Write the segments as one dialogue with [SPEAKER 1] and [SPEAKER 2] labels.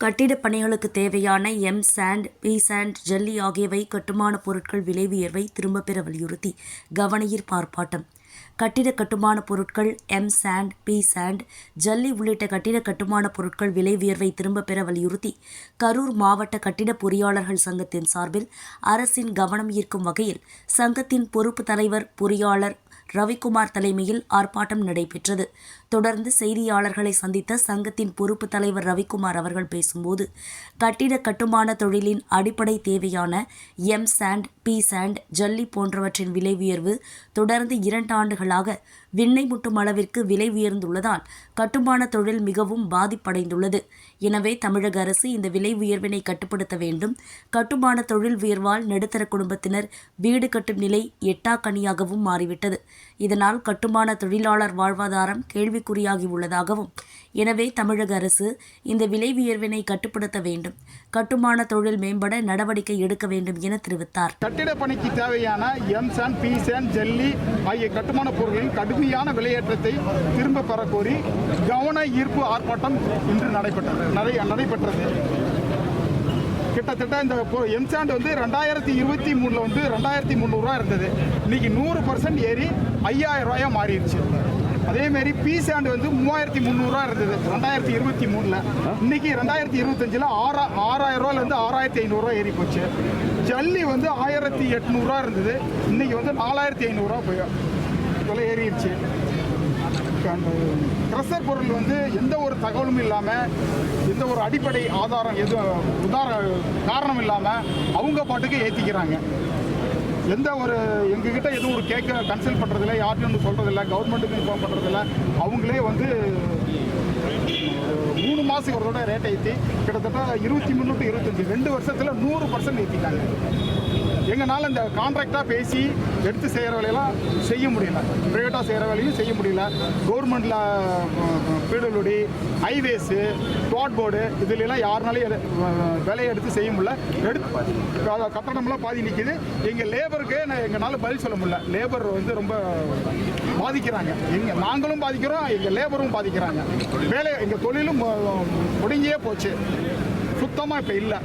[SPEAKER 1] கட்டிடப் பணிகளுக்கு தேவையான M sand P sand ஜல்லி ஆகியவை கட்டுமான பொருட்கள் விலை உயர்வை திரும்பப் பெற வலியுறுத்தி கவனயீர்ப்பு ஆர்ப்பாட்டம். கட்டிட கட்டுமான பொருட்கள் எம் சாண்ட் பி சாண்ட் ஜல்லி உள்ளிட்ட கட்டிட கட்டுமான பொருட்கள் விலை உயர்வை திரும்பப் பெற வலியுறுத்தி கரூர் மாவட்ட கட்டிட பொறியாளர்கள் சங்கத்தின் சார்பில் அரசின் கவனம் ஈர்க்கும் வகையில் சங்கத்தின் பொறுப்பு தலைவர் பொறியாளர் ரவிக்குமார் தலைமையில் ஆர்ப்பாட்டம் நடைபெற்றது. தொடர்ந்து செய்தியாளர்களை சந்தித்த சங்கத்தின் பொறுப்பு தலைவர் ரவிக்குமார் அவர்கள் பேசும்போது கட்டிட கட்டுமான தொழிலின் அடிப்படை தேவையான எம் சாண்ட் பி சாண்ட் ஜல்லி போன்றவற்றின் விலை உயர்வு தொடர்ந்து இரண்டு ஆண்டுகளாக விண்ணை முட்டும் அளவிற்கு விலை உயர்ந்துள்ளதால் கட்டுமான தொழில் மிகவும் பாதிப்படைந்துள்ளது. எனவே தமிழக அரசு இந்த விலை உயர்வினை கட்டுப்படுத்த வேண்டும். கட்டுமான தொழில் உயர்வால் நடுத்தர குடும்பத்தினர் வீடு கட்டும் நிலை எட்டாக்கனியாகவும் மாறிவிட்டது. இதனால் கட்டுமான தொழிலாளர் வாழ்வாதாரம் கேள்விக்குறியாகி உள்ளதாகவும் எனவே தமிழக அரசு இந்த விலை உயர்வினை கட்டுப்படுத்த வேண்டும். கட்டுமான தொழில் மேம்பட நடவடிக்கை எடுக்க வேண்டும் என தெரிவித்தார்.
[SPEAKER 2] கட்டிட பணிக்கு தேவையான எம்சான் பீசன் ஜல்லி ஆகிய கட்டுமான பொருட்களின் கடுமையான விலையேற்றத்தை திரும்ப பெற கோரி கவன ஈர்ப்பு ஆர்ப்பாட்டம் இன்று நடைபெற்றது. நடை நடைபெற்றது. கிட்டத்தட்ட இந்த எம்சாண்ட் வந்து ரெண்டாயிரத்தி இருபத்தி மூணில் வந்து ரெண்டாயிரத்தி முந்நூறுரூவா இருந்தது. இன்னைக்கு நூறு பர்சன்ட் ஏறி ஐயாயிரம் ரூபாயாக மாறிடுச்சு. அதேமாரி பி சாண்ட் வந்து மூவாயிரத்தி முந்நூறுரூவா இருந்தது. ரெண்டாயிரத்தி இருபத்தி மூணில். இன்னைக்கு ரெண்டாயிரத்தி இருபத்தஞ்சில் ஆறா ஆறாயிரம் ரூபாயிலேருந்து ஆறாயிரத்தி ஐநூறுரூவா ஏறி போச்சு ஜல்லி வந்து ஆயிரத்தி எட்நூறுரூவா இருந்தது. இன்னைக்கு வந்து நாலாயிரத்தி ஐநூறுரூவா போய் விலை ஏறிடுச்சு. க்ரஷர் பொருள் வந்து எந்த ஒரு தகவலும் இல்லாமல் எந்த ஒரு அடிப்படை ஆதாரம் எதுவும் உதார காரணம் இல்லாமல் அவங்க பாட்டுக்கு ஏற்றிக்கிறாங்க எந்த ஒரு எங்ககிட்ட எதுவும் ஒரு கேட்க கன்சல்ட் பண்ணுறதில்ல யார்ட்டும் ஒன்று சொல்கிறதில்ல கவர்மெண்ட்டுக்கு இன்ஃபார்ம் பண்ணுறதில்ல அவங்களே வந்து மூணு மாதத்துக்கு ஒரு தடவை ரேட் ஏற்றி கிட்டத்தட்ட இருபத்தி மூணு டு இருபத்தஞ்சி ரெண்டு வருஷத்தில் நூறு பர்சன்ட் ஏற்றிட்டாங்க எங்களால் இந்த கான்ட்ராக்டாக பேசி எடுத்து செய்கிற வேலையெல்லாம் செய்ய முடியல. ப்ரைவேட்டாக செய்கிற வேலையும் செய்ய முடியல. கவர்மெண்டில் பிடபிள்யூடி ஹைவேஸு ரோட் போர்டு இதுலலாம் யாருனாலையும் எடு- வேலையை எடுத்து செய்ய முடியல. எடுத்து கட்டணம்லாம் பாதி நிற்கிது எங்கள் லேபருக்கு நான் எங்களால் பதில் சொல்ல முடியல. லேபர் வந்து ரொம்ப பாதிக்கிறாங்க. எங்கள் நாங்களும் பாதிக்கிறோம் எங்கள் லேபரும் பாதிக்கிறாங்க. வேலை எங்கள் தொழிலும் மு- முடங்கியே போச்சு. சுத்தமாக இப்போ இல்லை.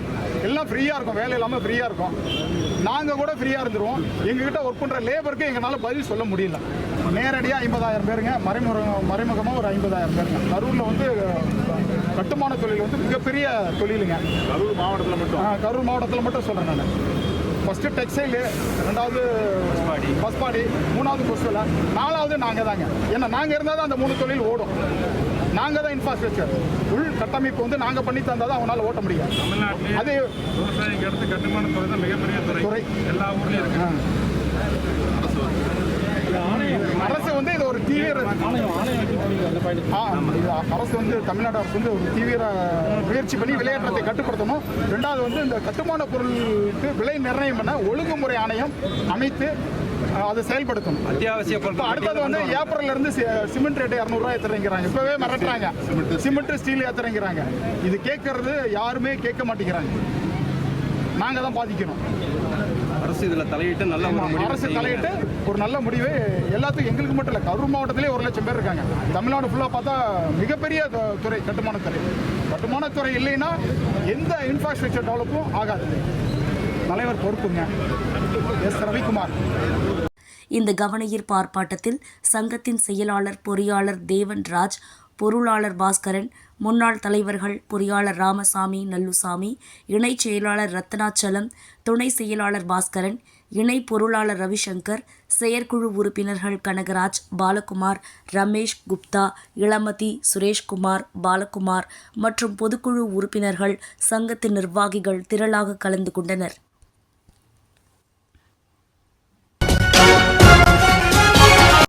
[SPEAKER 2] எல்லாம் ஃப்ரீயாக இருக்கும். வேலை இல்லாமல் ஃப்ரீயாக இருக்கும். நாங்கள் கூட ஃப்ரீயாக இருந்துருவோம். எங்ககிட்ட ஒர்க் பண்ணுற லேபருக்கு எங்களால் பதில் சொல்ல முடியல. நேரடியாக ஐம்பதாயிரம் பேருங்க. மறைமுக மறைமுகமாக ஒரு ஐம்பதாயிரம் பேருங்க. கரூரில் வந்து கட்டுமான தொழில் வந்து மிகப்பெரிய தொழிலுங்க.
[SPEAKER 3] கரூர் மாவட்டத்தில் மட்டும்?
[SPEAKER 2] கரூர் மாவட்டத்தில் மட்டும் சொல்கிறேன் நான். ஃபஸ்ட்டு டெக்ஸ்டைலு ரெண்டாவது பஸ் பாடி மூணாவது கொசுவில் நாலாவது நாங்கள் தாங்க ஏன்னா நாங்கள் இருந்தால் தான் அந்த மூணு தொழில் ஓடும். நாங்கள் தான் இன்ஃப்ராஸ்ட்ரக்சர் உள் கட்டமைப்பு வந்து நாங்கள் பண்ணி தந்தால் தான் அவனால் ஓட்ட முடியும்.
[SPEAKER 3] தமிழ்நாட்டிலே
[SPEAKER 2] அது
[SPEAKER 3] விவசாயிக்கு அடுத்து கட்டுமான துறை தான் மிகப்பெரிய துறை.
[SPEAKER 2] துறை.
[SPEAKER 3] எல்லா ஊர்லயும் இருக்கு.
[SPEAKER 2] அரசு வந்து இது ஒரு தீவிர அரசு வந்து தமிழ்நாடு அரசு வந்து ஒரு தீவிர முயற்சி பண்ணி விளையாட்டத்தை கட்டுப்படுத்தணும். ரெண்டாவது வந்து இந்த கட்டுமான பொருளுக்கு விலை நிர்ணயம் பண்ண ஒழுங்குமுறை ஆணையம் அமைத்து அதை செயல்படுத்தணும்.
[SPEAKER 3] அத்தியாவசிய
[SPEAKER 2] இப்போ அடுத்தது வந்து ஏப்ரல்ல இருந்து சிமெண்ட் ரேட்டு இரநூறுவா ஏத்துறங்கிறாங்க. இப்பவே மிரட்டுறாங்க. சிமெண்ட். ஸ்டீல் ஏத்துறங்கிறாங்க. இது கேட்கறது யாருமே கேட்க மாட்டேங்கிறாங்க. நாங்க தான் பாதிக்கிறோம்
[SPEAKER 3] அரசு இதுல தலையிட்டு நல்ல ஒரு
[SPEAKER 2] அரசு. தலையிட்டு ஒரு நல்ல முடிவு எல்லாத்துக்கும் எங்களுக்கு மட்டும் இல்லை கரூர் மாவட்டத்திலே ஒரு லட்சம் பேர் இருக்காங்க. தமிழ்நாடு ஃபுல்லாக பார்த்தா மிகப்பெரிய துறை கட்டுமானத்துறை கட்டுமானத்துறை இல்லைன்னா எந்த இன்ஃப்ராஸ்ட்ரக்சர் டெவலப்பும் ஆகாது. தலைவர் பொறுப்புங்க. எஸ். ரவிக்குமார்.
[SPEAKER 1] இந்த கவனஈர்ப்பு ஆர்ப்பாட்டத்தில் சங்கத்தின் செயலாளர் பொறியாளர் தேவன் ராஜ் பொருளாளர் பாஸ்கரன் முன்னாள் தலைவர்கள் பொறியாளர் ராமசாமி நல்லுசாமி இணைச் செயலாளர் ரத்னாச்சலம் துணை செயலாளர் பாஸ்கரன் இணை பொருளாளர் ரவிசங்கர் செயற்குழு உறுப்பினர்கள் கனகராஜ் பாலகுமார் ரமேஷ் குப்தா இளமதி சுரேஷ்குமார் பாலகுமார் மற்றும் பொதுக்குழு உறுப்பினர்கள் சங்கத்தின் நிர்வாகிகள் திரளாக கலந்து கொண்டனர்.